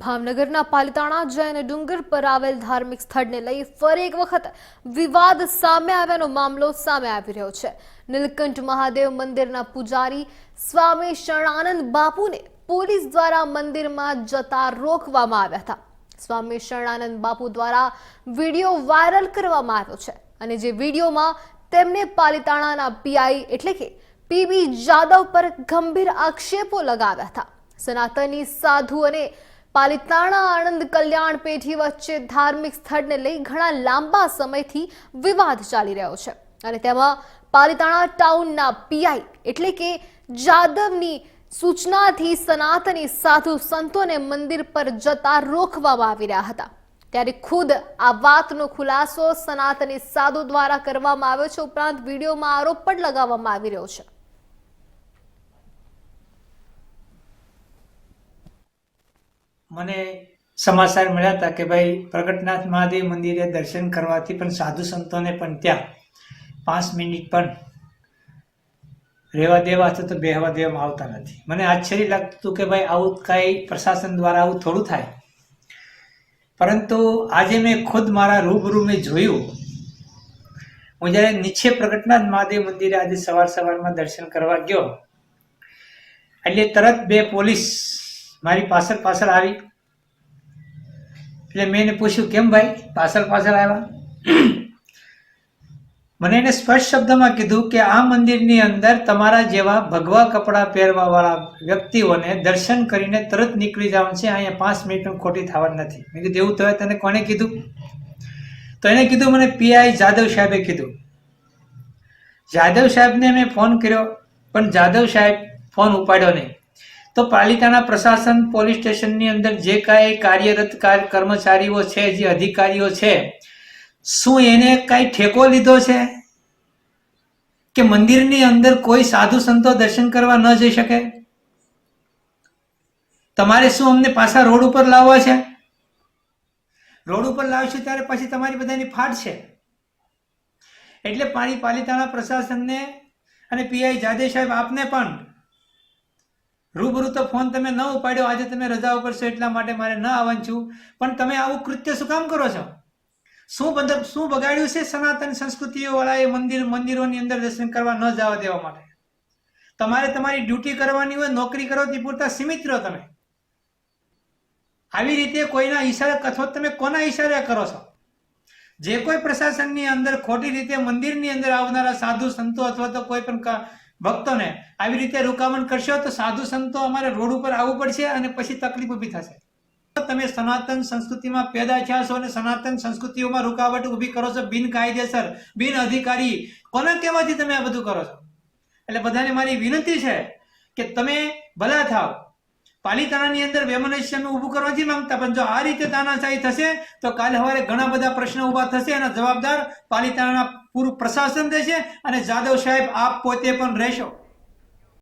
ભાવનગરના પાલિતાણા જૈન ડુંગર પર આવેલ ધાર્મિક સ્થળને લઈ ફરી એક વખત વિવાદ સામે આવ્યાનો મામલો સામે આવી રહ્યો છે. નીલકંઠ મહાદેવ મંદિરના પૂજારી સ્વામી શરણાનંદ બાપુને પોલીસ દ્વારા મંદિરમાં જતા રોકવામાં આવ્યા હતા. સ્વામી શરણાનંદ બાપુ દ્વારા વીડિયો વાયરલ કરવામાં આવ્યો છે અને જે વિડીયોમાં તેમને પાલિતાણાના પીઆઈ એટલે કે પીબી જાદવ પર ગંભીર આક્ષેપો લગાવ્યા હતા. સનાતની સાધુ અને પાલિતાણા આણંદ કલ્યાણ પેઢી વચ્ચે ધાર્મિક સ્થળને લઈ ઘણા લાંબા સમયથી વિવાદ ચાલી રહ્યો છે. અને તેમાં પાલિતાણા ટાઉનના પીઆઈ એટલે કે જાદવની સૂચનાથી સનાતની સાધુ સંતોને મંદિર પર જતા રોકવામાં આવી રહ્યા હતા. ત્યારે ખુદ આ વાતનો ખુલાસો સનાતની સાધુ દ્વારા કરવામાં આવ્યો છે. ઉપરાંત વિડીયોમાં આરોપ પણ લગાવવામાં આવી રહ્યો છે. મને સમાચાર મળ્યા હતા કે ભાઈ પ્રગટનાથ મહાદેવ મંદિરે દર્શન કરવાથી પણ સાધુ સંતોને પણ ત્યાં પાંચ મિનિટ પણ રહેવા દેવા અથવા તો બેહવા દેવામાં આવતા નથી. મને આશ્ચર્ય લાગતું હતું કે ભાઈ આવું કાંઈ પ્રશાસન દ્વારા આવું થોડું થાય. પરંતુ આજે મેં ખુદ મારા રૂબરૂ મેં જોયું. હું જ્યારે નીચે પ્રગટનાથ મહાદેવ મંદિરે આજે સવાર સવારમાં દર્શન કરવા ગયો. એટલે તરત બે પોલીસ મારી પાછળ પાછળ આવી. એટલે મેં એને પૂછ્યું, કેમ ભાઈ? પાછળ પાછળ આવ્યા? મને એને સ્પષ્ટ શબ્દમાં કીધું કે આ મંદિરની અંદર તમારા જેવા ભગવા કપડાં પહેરવા વાળા વ્યક્તિઓને દર્શન કરીને તરત નીકળી જવાનું છે. અહીંયા પાંચ મિનિટનું ખોટી થવાની નથી. મેં કીધું, એવું તો તને કોને કીધું? તો એને કીધું, મને પીઆઈ જાદવ સાહેબે કીધું. જાદવ સાહેબને મેં ફોન કર્યો, પણ જાદવ સાહેબ ફોન ઉપાડ્યો નહીં. તો પાલિકાના પ્રશાસન પોલીસ સ્ટેશનની અંદર જે કાંઈ કાર્યરત કર્મચારીઓ છે, જે અધિકારીઓ છે, શું એને કાંઈ ઠેકો લીધો છે? કે મંદિરની અંદર કોઈ સાધુ સંતો દર્શન કરવા ન જઈ શકે? તમારે શું અમને પાછા રોડ ઉપર લાવવા છે? રોડ ઉપર લાવશે ત્યારે પછી તમારી બધાની ફાટ છે. એટલે પાણી પાલિતાના પ્રશાસનને અને પીઆઈ જાદે સાહેબ આપને પણ રૂબરૂ તો ફોન તમે ન ઉપાડ્યો. આજે તમે રજા ઉપર છો એટલા માટે મારે ન આવવાનું છું. પણ તમે આવું કૃત્ય શું કામ કરો છો? શું બધા શું બગાડ્યું છે સનાતન સંસ્કૃતિઓ વાળાએ મંદિર મંદિરોની અંદર દર્શન કરવા ન જવા દેવા માટે? તમારે તમારી ડ્યુટી કરવાની હોય, નોકરી કરો તે પૂરતા સીમિત રહો તમે. આવી રીતે કોઈના ઈશારે અથવા તમે કોના ઈશારે કરો છો? જે કોઈ પ્રશાસનની અંદર ખોટી રીતે મંદિરની અંદર આવનારા સાધુ સંતો અથવા તો કોઈ પણ ભક્તોને આવી રીતે રૂકામણ કરશો તો સાધુ સંતો અમારે રોડ ઉપર આવવું પડશે અને પછી તકલીફ ઊભી થશે. તમે સનાતન સંસ્કૃતિમાં પેદા થયા છો અને સનાતન સંસ્કૃતિઓમાં રૂકાવટ ઊભી કરો છો બિનકાયદેસર બિન અધિકારી, કોના કહેવાથી તમે આ બધું કરો છો? એટલે બધાને મારી વિનંતી છે કે તમે ભલા થાવ. પાલિતાણાની અંદર વેમનસ્યનું ઊભું કરવા નથી માંગતા, પણ જો આ રીતે તાનાશાહી થશે, તો કાલે સવારે ઘણા બધા પ્રશ્નો ઊભા થશે એના જવાબદાર પાલિતાણાના પૂરું પ્રશાસન રહેશે અને જાદવ સાહેબ આપ પોતે પણ રહેશો.